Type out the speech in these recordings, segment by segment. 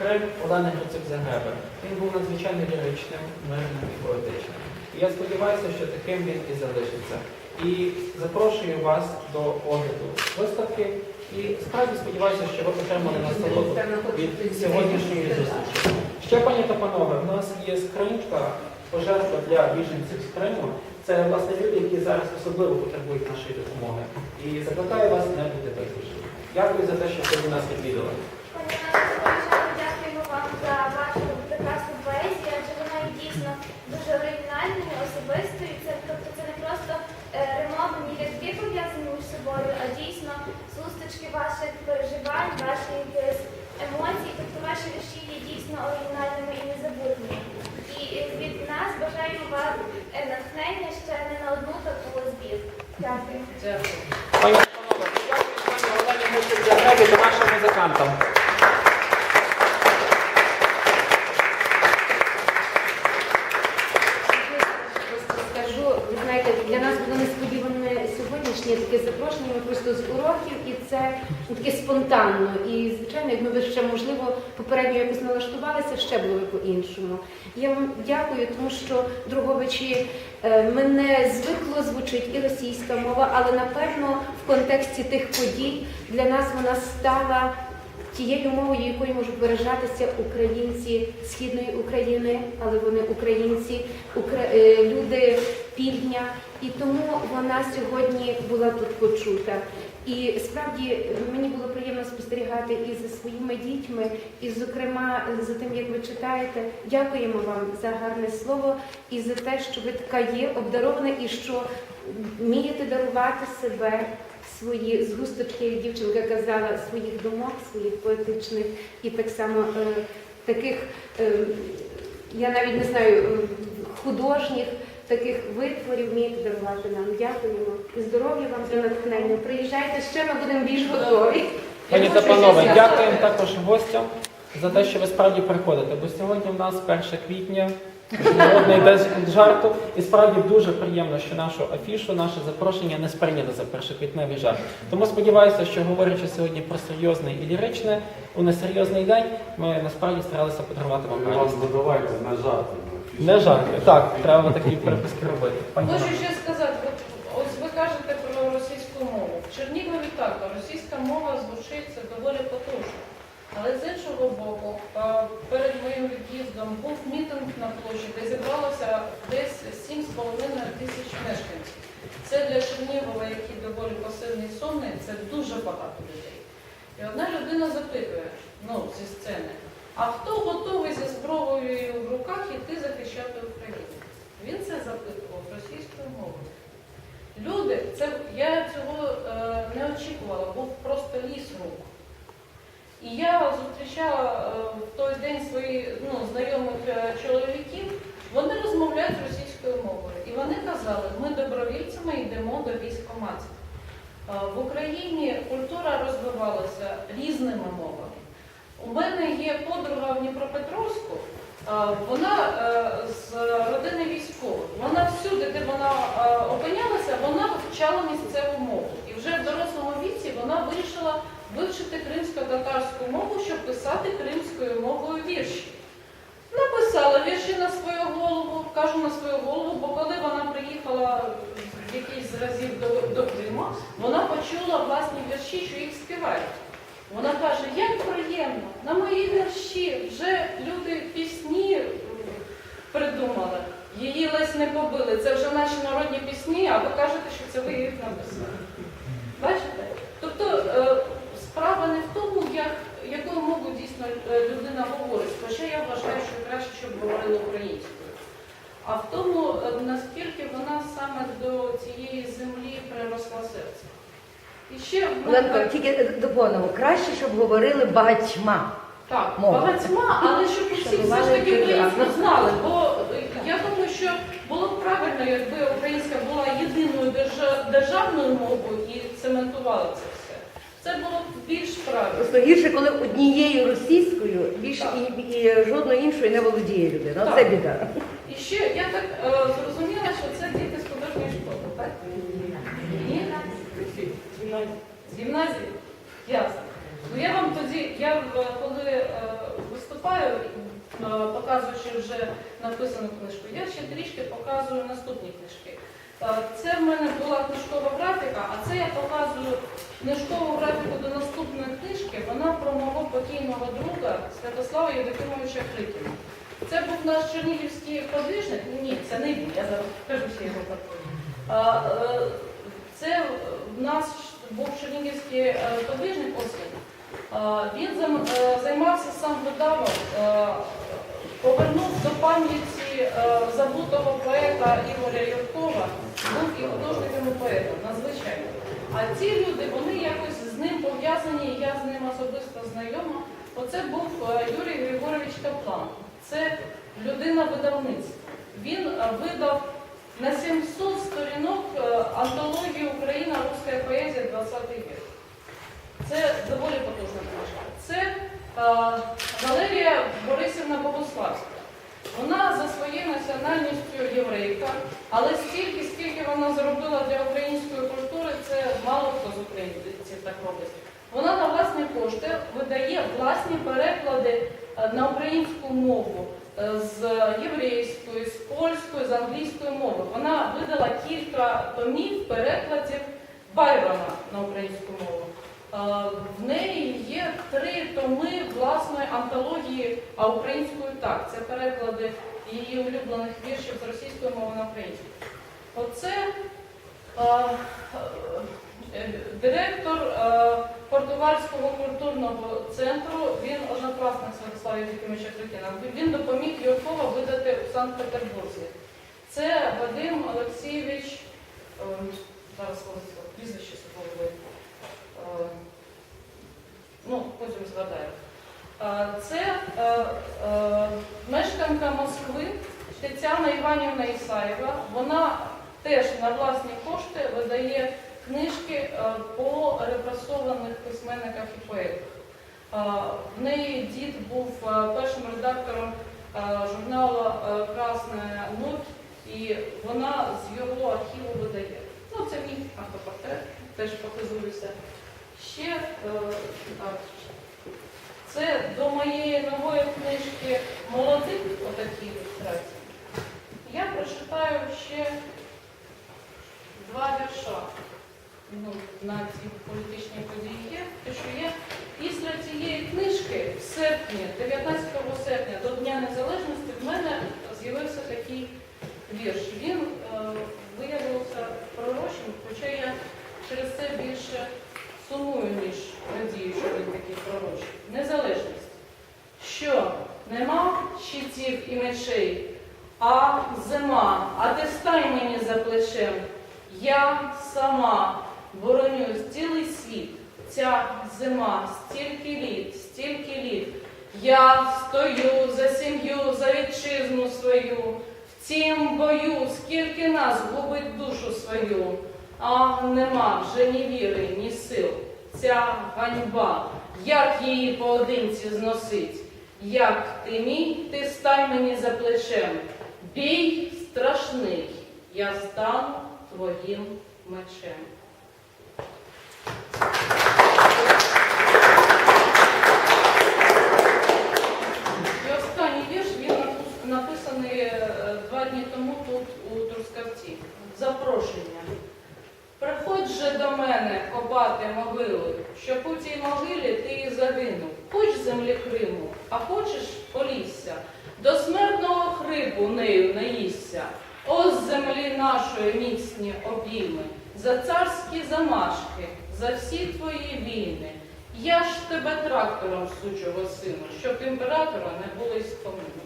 Крим Олени Грицик Загреби. Він був надзвичайно ліричним, мирним і поетичним. І я сподіваюся, що таким він і залишиться. І запрошую вас до огляду виставки. І справді сподіваюся, що ви отримали насолоду від сьогоднішньої зустрічі. Ще, пані та панове, в нас є скринька пожертва для біженців з Криму. Це власне люди, які зараз особливо потребують нашої допомоги. І закликаю вас не бути байдужими. Дякую за те, що ви нас відвідали. Пані Настя, дякуємо вам за вашу прекрасну поезію, адже вона є дійсно дуже оригінальною, особистою. Це тобто це не просто е, ремовні рядки пов'язані між собою, а дійсно зустрічки ваших переживань, ваших якихось емоцій. Тобто ваші вірші є дійсно оригінальними і незабутніми. І е, від нас бажаємо вам е, натхнення ще не на одну таку збір. Дякую. Пані та панове, дякую пані Олені Грицик Загребі та нашим музикантам. Просто скажу, ви знаєте, для нас було несподіване сьогоднішнє таке запрошення. Просто з уроків, і це ну, таке спонтанно. І звичайно, якби ви ще можливо попередньо якось налаштувалися, ще було би по-іншому. Я вам дякую, тому що Друговичі е, мене звикло звучить і російська мова, але напевно в контексті тих подій для нас вона стала тією мовою, якою можуть виражатися українці східної України, але вони українці, укра- е, люди півдня, і тому вона сьогодні була тут почута. І справді мені було приємно спостерігати і за своїми дітьми, і, зокрема, за тим, як ви читаєте. Дякуємо вам за гарне слово і за те, що ви така є, обдарована, і що вмієте дарувати себе свої згусточки, як дівчинка казала, своїх думок, своїх поетичних і так само е, таких, е, я навіть не знаю, е, художніх таких витворів вмієте дарувати нам. Дякуємо. І здоров'я вам за натхнення. Приїжджайте ще, ми будемо більш готові. Пані та панове, дякуємо також гостям за те, що ви справді приходите. Бо сьогодні в нас 1 квітня, міжнародний день жарту. І справді дуже приємно, що нашу афішу, наше запрошення не сприйняли за першоквітневий жарт. Тому сподіваюся, що говорячи сьогодні про серйозне і ліричне, у несерйозний день, ми насправді старалися подарувати вам радість. вам додавайте не жарти. Не жарти. Так, треба такі переписки робити. Пані Хочу Ганно. ще сказати, от, ось ви кажете про російську мову. В Чернігові так, російська мова звучить це доволі потужно. Але з іншого боку, е, перед моїм від'їздом був мітинг на площі, де зібралося десь 7,5 тисяч мешканців. Це для Чернігова, який доволі пасивний і сонний, це дуже багато людей. І одна людина запитує, ну, зі сцени, а хто готовий зі зброєю в руках іти захищати Україну? Він це запитував російською мовою. Люди, це я цього е, не очікувала, був просто ліс рук. І я зустрічала е, в той день своїх ну, знайомих е, чоловіків, вони розмовляють російською мовою. І вони казали, ми добровільцями йдемо до військоматів. Е, В Україні культура розвивалася різними мовами. У мене є подруга в Дніпропетровську, е, вона е, з родини військових. Вона всюди, де вона е, опинялася, вона вивчала місцеву мову. І вже в дорослому віці вона вирішила вивчити кримсько-татарську мову, щоб писати кримською мовою вірші. Написала вірші на свою голову, кажу на свою голову, бо коли вона приїхала якийсь з разів до, до Крима, вона почула власні вірші, що їх співають. Вона каже, як приємно, на мої вірші вже люди пісні придумали. Її ледь не побили. Це вже наші народні пісні, а ви кажете, що це ви їх написали. Бачите? Тобто е, справа не в тому, як, якою мовою дійсно е, людина говорить, хоча я вважаю, що краще, щоб говорили українською. А в тому, е, наскільки вона саме до цієї землі приросла серце. І ще Оленко, тільки доповнимо. Краще, щоб говорили багатьма. Так, Мова. багатьма, але щоб усі все ж таки українську знали. Бо е, я думаю, що було б правильно, якби українська була єдиною державною мовою і цементувала це все. Це було б більш правильно. Просто гірше, коли однією російською більше і, і жодною іншою не володіє людина. Так. Це біда. І ще я так е, зрозуміла, що це діти з художньої школи, так? Ні? З гімназії? Ясно. Ну я вам тоді, я в- коли е, виступала. виступаю, е, показуючи вже написану книжку, я ще трішки показую наступні книжки. Е, Це в мене була книжкова графіка, а це я показую книжкову графіку до наступної книжки. Вона про мого покійного друга Святослава Євдокимовича Крикіна. Це був наш чернігівський подвижник. Ні, це не він, я зараз кажу ще його портрет. Е, Це в нас був чернігівський е, подвижник Освін. Він е, займався сам видавом, е, повернув пам'яті е, забутого поета Ігоря Юркова, був і художником і поетом, надзвичайно. А ці люди, вони якось з ним пов'язані, я з ним особисто знайома. Оце був е, Юрій Григорович Каплан. Це людина видавництва. Він е, видав на 700 сторінок антологію Україна Руська поезія 20 вік. Це доволі потужна книжка. Це е, Валерія Борисівна Богославська. Вона за своєю національністю єврейка, але стільки, скільки вона зробила для української культури, це мало хто з українців так робить. Вона на власні кошти видає власні переклади е, на українську мову е, з єврейської, з польської, з англійської мови. Вона видала кілька томів перекладів Байрона на українську мову. Е, В неї є три томи власної антології, українською так. Це переклади її улюблених віршів з російської мови на українську. Оце е, е, директор е, Португальського культурного центру, він однокласник Святослава Євгеновича Крикіна. Він допоміг Юркова видати у Санкт-Петербурзі. Це Вадим Олексійович, е, зараз прізвище собою. Е, Ну, потім згадаю. Е, Це е, е, мешканка Москви Тетяна Іванівна Ісаєва. Вона теж на власні кошти видає книжки е, по репресованих письменниках і поетах. Е, В неї дід був е, першим редактором е, журналу е, Красна Ночь, і вона з його архіву видає. Ну, це мій автопортрет, теж показуюся. Ще е, так, це до моєї нової книжки молодих отакі ілюстрації. Я прочитаю ще два вірша ну, на ці політичні події. є. Те, що є після цієї книжки в серпні, 19 серпня до Дня Незалежності в мене з'явився такий вірш. Він е, виявився пророчим, хоча я через це більше сумую, ніж радію, що він такий пророчий. Незалежність. Що нема щитів і мечей, а зима, а ти стай мені за плечем. Я сама бороню цілий світ. Ця зима, стільки літ, стільки літ. Я стою за сім'ю, за вітчизну свою. В цім бою, скільки нас губить душу свою. А нема вже ні віри, ні сил. Ця ганьба, як її поодинці зносить. Як ти мій, ти стай мені за плечем. Бій страшний, я стану твоїм мечем. І останній вірш він напис- написаний е, два дні тому тут у Трускавці. Запрошення. Приходь же до мене копати могили, щоб у цій могилі ти і загинув. Хоч землі Криму, а хочеш полісся, до смертного хрипу нею наїсся. О, з землі нашої міцні обійми, за царські замашки, за всі твої війни. Я ж тебе трактором сучого сину, щоб імператора не було й спомину.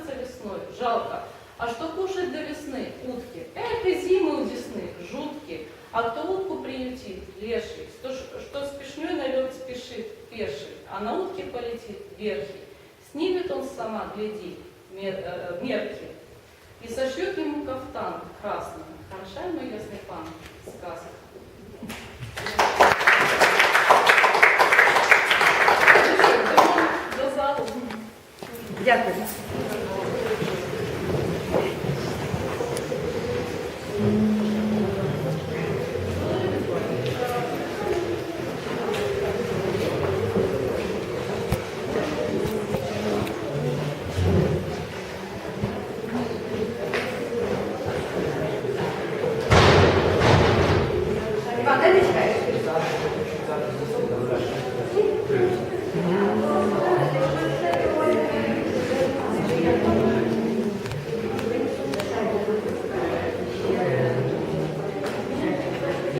Разморозится весной, жалко, а что кушать до весны утки? Эх, А кто утку приютит, леший, что, что с пешней на лед спешит пеший, а на утке полетит верхи. Снимет он сама, гляди, мер- э, мерки, и сошьет ему кафтан красный. Хороша мой ясный пан, сказка. Дякую.